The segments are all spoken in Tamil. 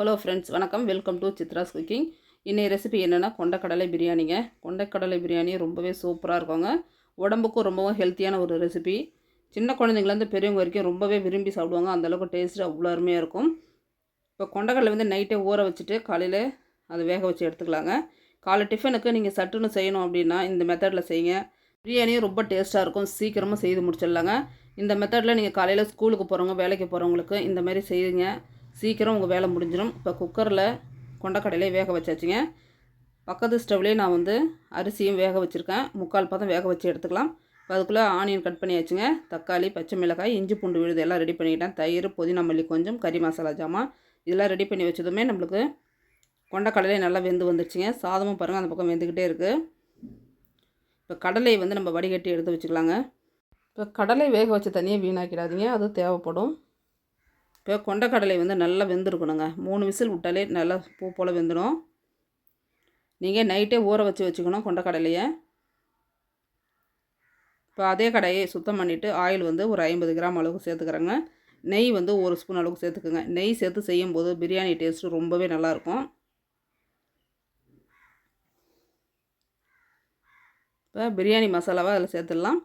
ஹலோ ஃப்ரெண்ட்ஸ் வணக்கம். வெல்கம் டு சித்ராஸ் குக்கிங் இன்றைய ரெசிபி என்னென்னா கொண்டக்கடலை பிரியாணிங்க. கொண்டக்கடலை பிரியாணி ரொம்பவே சூப்பராக இருக்குங்க. உடம்புக்கும் ரொம்பவும் ஹெல்த்தியான ஒரு ரெசிபி சின்ன குழந்தைங்கலேருந்து பெரியவங்க வரைக்கும் ரொம்பவே விரும்பி சாப்பிடுவாங்க. அந்தளவுக்கு டேஸ்ட்டு அவ்வளோ அருமையாக இருக்கும். இப்போ கொண்டக்கடலை வந்து நைட்டே ஊற வச்சுட்டு காலையில் அதை வேக வச்சு எடுத்துக்கலாங்க. காலை டிஃபனுக்கு நீங்கள் சட்டுன்னு செய்யணும் அப்படின்னா இந்த மெத்தடில் செய்யுங்க. பிரியாணியும் ரொம்ப டேஸ்ட்டாக இருக்கும். சீக்கிரமாக செய்து முடிச்சிடலாங்க. இந்த மெத்தடில் நீங்கள் காலையில் ஸ்கூலுக்கு போகிறவங்க வேலைக்கு போகிறவங்களுக்கு இந்த மாதிரி செய்யுங்க. சீக்கிரம் உங்கள் வேலை முடிஞ்சிடும் இப்போ குக்கரில் கொண்டக்கடலையே வேக வச்சாச்சுங்க. பக்கத்து ஸ்டவ்லேயே நான் வந்து அரிசியும் வேக வச்சுருக்கேன். முக்கால் பதம் வேக வச்சு எடுத்துக்கலாம். இப்போ அதுக்குள்ளே ஆனியன் கட் பண்ணியாச்சுங்க. தக்காளி பச்சை மிளகாய் இஞ்சி பூண்டு விழுது எல்லாம் ரெடி பண்ணிக்கிட்டேன். தயிர் புதினா மல்லி கொஞ்சம் கறி மசாலா ஜாமான் இதெல்லாம் ரெடி பண்ணி வச்சதுமே நம்மளுக்கு கொண்டக்கடலை நல்லா வெந்து வந்துருச்சுங்க. சாதமும் பாருங்கள் அந்த பக்கம் வெந்துக்கிட்டே இருக்குது இப்போ கடலை வந்து நம்ம வடிகட்டி எடுத்து வச்சுக்கலாங்க. இப்போ கடலை வேக வச்ச தண்ணியை வீணாக்கிடாதீங்க. அது தேவைப்படும். இப்போ கொண்டக்கடலை வந்து நல்லா வெந்திருக்கணுங்க. மூணு விசில் விட்டாலே நல்லா பூ போல் வெந்துடும். நீங்கள் நைட்டே ஊற வச்சு வச்சுக்கணும் கொண்டக்கடலையை. இப்போ அதே கடையை சுத்தம் பண்ணிவிட்டு ஆயில் வந்து ஒரு ஐம்பது கிராம் அளவுக்கு சேர்த்துக்கிறேங்க. நெய் வந்து ஒரு ஸ்பூன் அளவுக்கு சேர்த்துக்குங்க. நெய் சேர்த்து செய்யும்போது பிரியாணி டேஸ்ட்டு ரொம்பவே நல்லாயிருக்கும். இப்போ பிரியாணி மசாலாவை அதில் சேர்த்துடலாம்.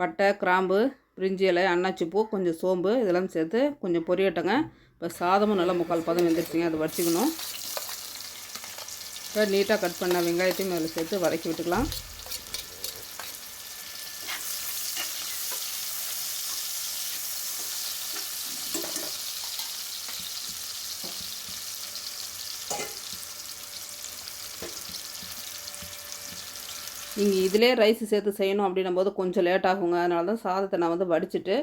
பட்டை கிராம்பு பிரிஞ்சி இலை அன்னாச்சி பூ கொஞ்சம் சோம்பு இதெல்லாம் சேர்த்து கொஞ்சம் பொரியட்டங்க. இப்போ சாதமும் நல்லா முக்கால் பதம் வெந்துருச்சுங்க அதை வச்சுக்கணும் இப்போ நீட்டாக கட் பண்ண வெங்காயத்தையும் அதில் சேர்த்து வதக்கி விட்டுக்கலாம். நீங்கள் இதிலே ரைஸ் சேர்த்து செய்யணும் அப்படின்னும் போது கொஞ்சம் லேட் ஆகுங்க. அதனால தான் சாதத்தை நான் வந்து வடிச்சிட்டு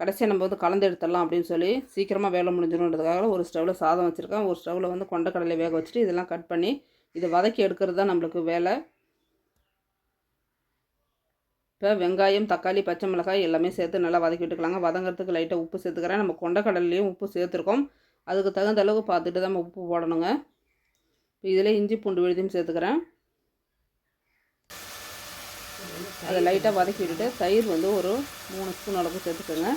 கடைசியாக நம்ம வந்து கலந்து எடுத்துடலாம் அப்படின்னு சொல்லி சீக்கிரமாக வேலை முடிஞ்சிடும்ன்றதுக்காக ஒரு ஸ்டவ்வில் சாதம் வச்சுருக்கேன். ஒரு ஸ்டவ்வில் வந்து கொண்டக்கடலை வேக வச்சுட்டு இதெல்லாம் கட் பண்ணி இதை வதக்கி எடுக்கிறது தான் நம்மளுக்கு வேலை. இப்போ வெங்காயம் தக்காளி பச்சை மிளகாய் எல்லாமே சேர்த்து நல்லா வதக்கி விட்டுக்கலாங்க. வதங்கிறதுக்கு லைட்டாக உப்பு சேர்த்துக்கிறேன். நம்ம கொண்டக்கடலையும் உப்பு சேர்த்துருக்கோம். அதுக்கு தகுந்த அளவுக்கு பார்த்துட்டு தான் நம்ம உப்பு போடணுங்க. இப்போ இதில் இஞ்சி பூண்டு விழுதியும் சேர்த்துக்கிறேன். அதை லைட்டாக வதக்கி விட்டுட்டு தயிர் வந்து ஒரு மூணு ஸ்பூன் அளவுக்கு சேர்த்துக்கோங்க.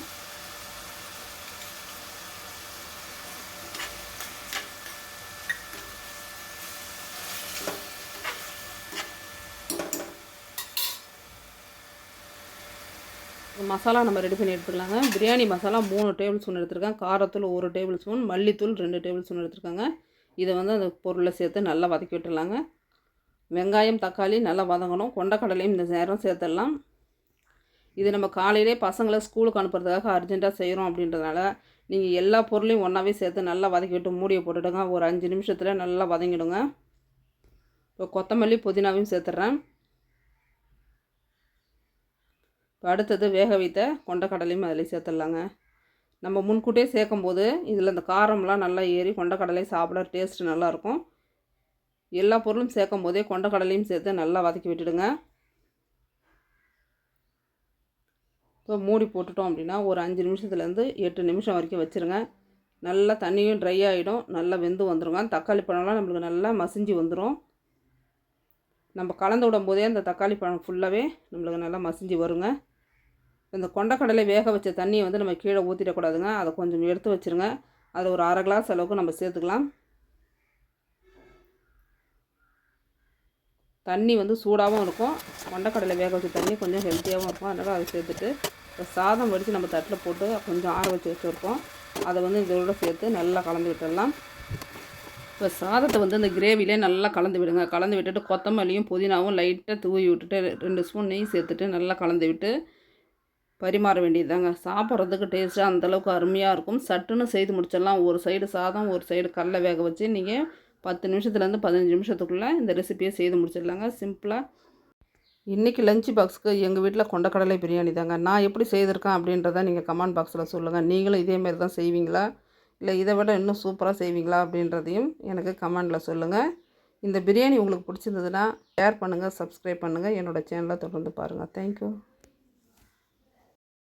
மசாலா நம்ம ரெடி பண்ணி எடுத்துக்கலாங்க. பிரியாணி மசாலா மூணு டேபிள் ஸ்பூன் எடுத்துருக்கேன். காரத்தூள் ஒரு டேபிள் ஸ்பூன் மல்லித்தூள் ரெண்டு டேபிள் ஸ்பூன் எடுத்துருக்காங்க. இதை வந்து அந்த பொருளை சேர்த்து நல்லா வதக்கி விட்டுடலாங்க. வெங்காயம் தக்காளி நல்லா வதங்கணும். கொண்டக்கடலையும் இந்த நேரம் சேர்த்துடலாம். இது நம்ம காலையிலே பசங்களை ஸ்கூலுக்கு அனுப்புறதுக்காக அர்ஜெண்ட்டாக செய்கிறோம் அப்படின்றதுனால நீங்கள் எல்லா பொருளையும் ஒன்றாவே சேர்த்து நல்லா வதக்கி விட்டு மூடியை போட்டுடுங்க. ஒரு அஞ்சு நிமிஷத்தில் நல்லா வதங்கிடுங்க. இப்போ கொத்தமல்லி புதினாவையும் சேர்த்துட்றேன். இப்போ அடுத்தது வேக வைத்த கொண்டக்கடலையும் அதில் சேர்த்துடலாங்க. நம்ம முன்கூட்டியே சேர்க்கும் போது இதில் இந்த காரம்லாம் நல்லா ஏறி கொண்டக்கடலை சாப்பிட டேஸ்ட்டு நல்லாயிருக்கும் எல்லா பொருளும் சேர்க்கும் போதே கொண்டக்கடலையும் சேர்த்து நல்லா வதக்கி விட்டுடுங்க. இப்போ மூடி போட்டுட்டோம் அப்படின்னா ஒரு அஞ்சு நிமிஷத்துலேருந்து எட்டு நிமிஷம் வரைக்கும் வச்சுருங்க. நல்லா தண்ணியும் ட்ரை ஆகிடும் நல்லா வெந்து வந்துடுங்க தக்காளி பழம்லாம் நம்மளுக்கு நல்லா மசிஞ்சு வந்துடும் நம்ம கலந்து விடும் போதே அந்த தக்காளி பழம் ஃபுல்லாகவே நம்மளுக்கு நல்லா மசிஞ்சு வருங்க. இந்த கொண்டக்கடலை வேக வச்ச தண்ணியை வந்து நம்ம கீழே ஊற்றிடக்கூடாதுங்க அதை கொஞ்சம் எடுத்து வச்சுருங்க. அதை ஒரு அரை கிளாஸ் அளவுக்கு நம்ம சேர்த்துக்கலாம். தண்ணி வந்து சூடாகவும் இருக்கும். கொண்டக்கடலை வேக வச்ச தண்ணி கொஞ்சம் ஹெல்த்தியாகவும் இருக்கும். அதனால் அதை சேர்த்துட்டு இப்போ சாதம் வடித்து நம்ம தட்டில் போட்டு கொஞ்சம் ஆற வச்சு வச்சுருக்கோம். அதை வந்து இதோட சேர்த்து நல்லா கலந்து விட்டுடலாம். இப்போ சாதத்தை வந்து இந்த கிரேவிலே நல்லா கலந்து விடுங்க. கலந்து விட்டுட்டு கொத்தமல்லியும் புதினாவும் லைட்டாக தூவி விட்டுட்டு ரெண்டு ஸ்பூன் நெய் சேர்த்துட்டு நல்லா கலந்து விட்டு பரிமாற வேண்டியதுதாங்க. சாப்பிட்றதுக்கு டேஸ்ட்டாக அந்தளவுக்கு அருமையாக இருக்கும். சட்டுன்னு செய்து முடிச்சிடலாம். ஒரு சைடு சாதம் ஒரு சைடு கடலை வேக வச்சு நீங்கள் பத்து நிமிஷத்துலேருந்து பதினஞ்சு நிமிஷத்துக்குள்ளே இந்த ரெசிப்பியை செய்து முடிச்சிடலாங்க. சிம்பிளாக இன்றைக்கி லஞ்ச் பாக்ஸுக்கு எங்கள் வீட்டில் கொண்டக்கடலை பிரியாணி தாங்க. நான் எப்படி செய்திருக்கேன் அப்படின்றத நீங்கள் கமெண்ட் பாக்ஸில் சொல்லுங்கள் நீங்களும் இதேமாரி தான் செய்வீங்களா? இல்லை இதை விட இன்னும் சூப்பராக செய்வீங்களா அப்படின்றதையும் எனக்கு கமெண்டில் சொல்லுங்கள் இந்த பிரியாணி உங்களுக்கு பிடிச்சிருந்ததுன்னா ஷேர் பண்ணுங்கள் சப்ஸ்கிரைப் பண்ணுங்கள் என்னோடய சேனலை தொடர்ந்து பாருங்கள் தேங்க்யூ